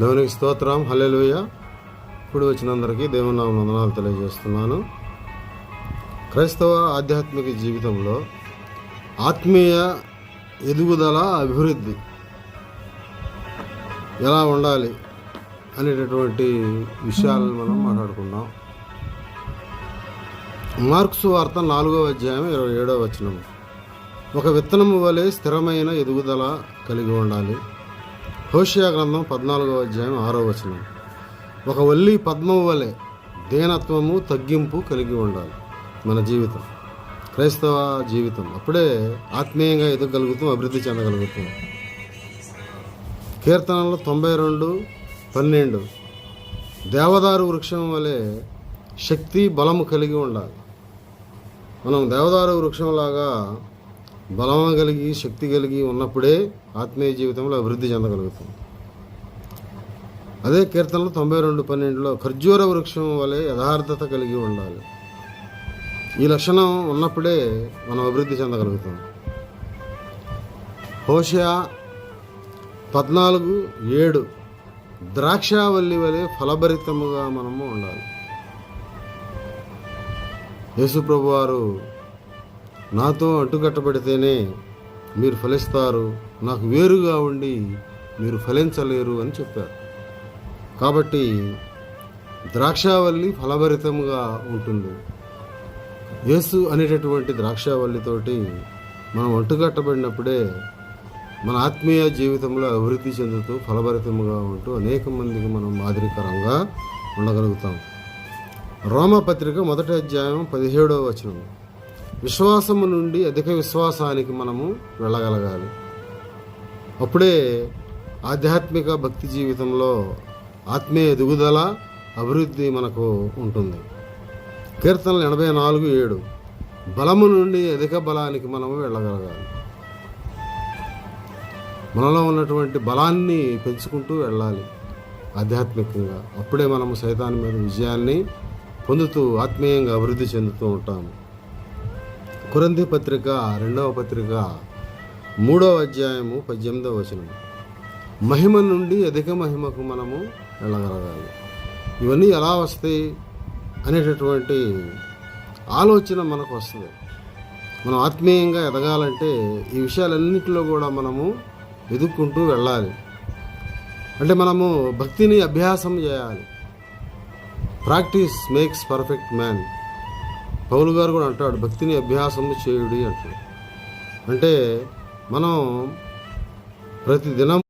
దేవునికి స్తోత్రం హల్లెలూయ. ఇప్పుడు వచ్చినందరికీ దేవుని వందనాలు తెలియజేస్తున్నాను. క్రైస్తవ ఆధ్యాత్మిక జీవితంలో ఆత్మీయ ఎదుగుదల అభివృద్ధి ఎలా ఉండాలి అనేటటువంటి విషయాలను మనం మాట్లాడుకుందాం. మార్క్స్ వార్త నాలుగో అధ్యాయం ఇరవై ఏడవ వచనం ఒక విత్తనము వలె స్థిరమైన ఎదుగుదల కలిగి ఉండాలి. హోషియా గ్రంథం పద్నాలుగో అధ్యాయం ఆరో వచనం. ఒక వల్లి పద్మం వలె దీనత్వము తగ్గింపు కలిగి ఉండాలి మన జీవితం. క్రైస్తవ జీవితం. అప్పుడే ఆత్మీయంగా ఎదగలుగుతాం అభివృద్ధి చెందగలుగుతాం. కీర్తనలు తొంభై రెండు పన్నెండు. దేవదారు వృక్షం వలె శక్తి బలము కలిగి ఉండాలి. మనం దేవదారు వృక్షంలాగా బలం కలిగి శక్తి కలిగి ఉన్నప్పుడే ఆత్మీయ జీవితంలో అభివృద్ధి చెందగలుగుతుంది అదే కీర్తనలు తొంభై రెండు పన్నెండులో ఖర్జూర వృక్షం వలె యథార్థత కలిగి ఉండాలి. ఈ లక్షణం ఉన్నప్పుడే మనం అభివృద్ధి చెందగలుగుతాం. హోషయా పద్నాలుగు ఏడు ద్రాక్షావల్లి వలె ఫలభరితముగా మనము ఉండాలి. యేసుప్రభు వారు నాతో అంటుకట్టబడితేనే మీరు ఫలిస్తారు. నాకు వేరుగా ఉండి మీరు ఫలించలేరు అని చెప్పారు. కాబట్టి ద్రాక్షావల్లి ఫలభరితంగా ఉంటుంది. యేసు అనేటటువంటి ద్రాక్షావల్లితోటి మనం అంటుకట్టబడినప్పుడే మన ఆత్మీయ జీవితంలో అభివృద్ధి చెందుతూ ఫలభరితముగా ఉంటూ అనేక మందికి మనం మాదిరికరంగా ఉండగలుగుతాం. రోమపత్రిక మొదటి అధ్యాయం పదిహేడవ వచనం. విశ్వాసము నుండి అధిక విశ్వాసానికి మనము వెళ్ళగలగాలి. అప్పుడే ఆధ్యాత్మిక భక్తి జీవితంలో ఆత్మీయ ఎదుగుదల అభివృద్ధి మనకు ఉంటుంది. కీర్తనలు ఎనభై నాలుగు ఏడు బలము నుండి అధిక బలానికి మనము వెళ్ళగలగాలి. మనలో ఉన్నటువంటి బలాన్ని పెంచుకుంటూ వెళ్ళాలి ఆధ్యాత్మికంగా. అప్పుడే మనము సైతాన్ మీద విజయాన్ని పొందుతూ ఆత్మీయంగా అభివృద్ధి చెందుతూ ఉంటాము. కురంది పత్రిక రెండవ పత్రిక మూడవ అధ్యాయము పద్దెనిమిదవ వచనం మహిమ నుండి అధిక మహిమకు మనము వెళ్ళగలగాలి. ఇవన్నీ ఎలా వస్తాయి అనేటటువంటి ఆలోచన మనకు వస్తుంది. మనం ఆత్మీయంగా ఎదగాలంటే ఈ విషయాలన్నింటిలో కూడా మనము ఎదుర్కొంటూ వెళ్ళాలి. అంటే మనము భక్తిని అభ్యాసం చేయాలి. Practice makes perfect man. Paul గారు కూడా అంటాడు భక్తిని అభ్యాసము చేయుడి అంటాడు. అంటే మనం ప్రతిదినం